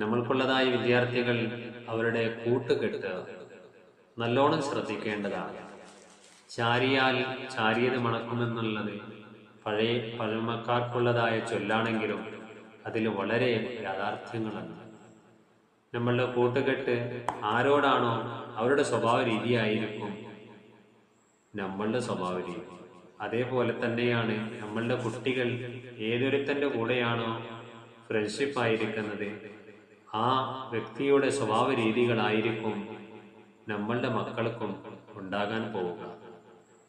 നമ്മൾക്കുള്ളതായ വിദ്യാർത്ഥികൾ അവരുടെ കൂട്ടുകെട്ട് നല്ലോണം ശ്രദ്ധിക്കേണ്ടതാണ്. ചാരിയാൽ ചാരിയത് മണക്കുമെന്നുള്ളത് പഴയ പഴമക്കാർക്കുള്ളതായ ചൊല്ലാണെങ്കിലും അതിൽ വളരെ യാഥാർത്ഥ്യങ്ങളുണ്ട് നമ്മളുടെ കൂട്ടുകെട്ട് ആരോടാണോ അവരുടെ സ്വഭാവ രീതിയായിരിക്കും നമ്മളുടെ സ്വഭാവ രീതി. അതേപോലെ തന്നെയാണ് നമ്മളുടെ കുട്ടികൾ ഏതൊരുത്തന്റെ കൂടെയാണോ ഫ്രണ്ട്ഷിപ്പ് ആയിരിക്കുന്നത് ആ വ്യക്തിയുടെ സ്വഭാവ രീതികളായിരിക്കും നമ്മളുടെ മക്കൾക്കും ഉണ്ടാകാൻ പോവുക.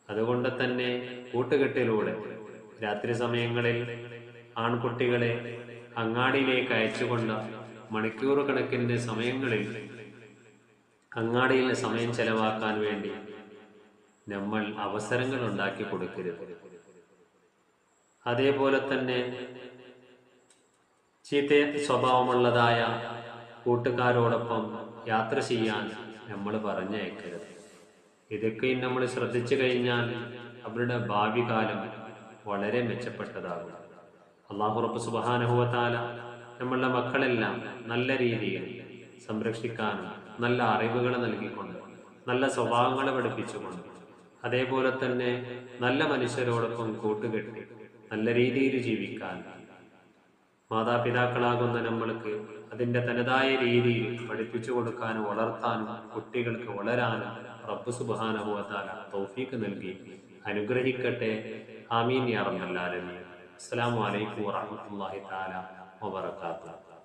അതുകൊണ്ട് തന്നെ കൂട്ടുകെട്ടിലൂടെ രാത്രി സമയങ്ങളിൽ ആൺകുട്ടികളെ അങ്ങാടിയിലേക്ക് അയച്ചുകൊണ്ട് മണിക്കൂർ സമയങ്ങളിൽ അങ്ങാടിയിലെ സമയം ചെലവാക്കാൻ വേണ്ടി നമ്മൾ അവസരങ്ങൾ ഉണ്ടാക്കി കൊടുക്കരുത്. അതേപോലെ തന്നെ ചീത്ത സ്വഭാവമുള്ളതായ കൂട്ടുകാരോടൊപ്പം യാത്ര ചെയ്യാൻ നമ്മൾ പറഞ്ഞയക്കരുത്. ഇതൊക്കെയും നമ്മൾ ശ്രദ്ധിച്ചു കഴിഞ്ഞാൽ അവരുടെ ഭാവി കാലം വളരെ മെച്ചപ്പെട്ടതാകും. അള്ളാഹു റബ്ബ് സുബാനുഭവത്താല നമ്മളുടെ മക്കളെല്ലാം നല്ല രീതിയിൽ സംരക്ഷിക്കാനും നല്ല അറിവുകൾ നൽകിക്കൊണ്ട് നല്ല സ്വഭാവങ്ങൾ പഠിപ്പിച്ചുകൊണ്ട് അതേപോലെ തന്നെ നല്ല മനുഷ്യരോടൊപ്പം കൂട്ടുകെട്ടി നല്ല രീതിയിൽ ജീവിക്കാൻ മാതാപിതാക്കളാകുന്ന നമ്മൾക്ക് അതിന്റെ തനതായ രീതിയിൽ പഠിപ്പിച്ചു കൊടുക്കാനും വളർത്താനും കുട്ടികൾക്ക് വളരാനും റബ്ബ് സുബാനുഭവത്താൽ തൗഫീക്ക് നൽകി അനുഗ്രഹിക്കട്ടെ. ആമീൻ യാ റബ്ബൽ ആലമീൻ. അസ്സലാമു അലൈക്കും വറഹ്മത്തുള്ളാഹി തആല വബറകാതുഹു.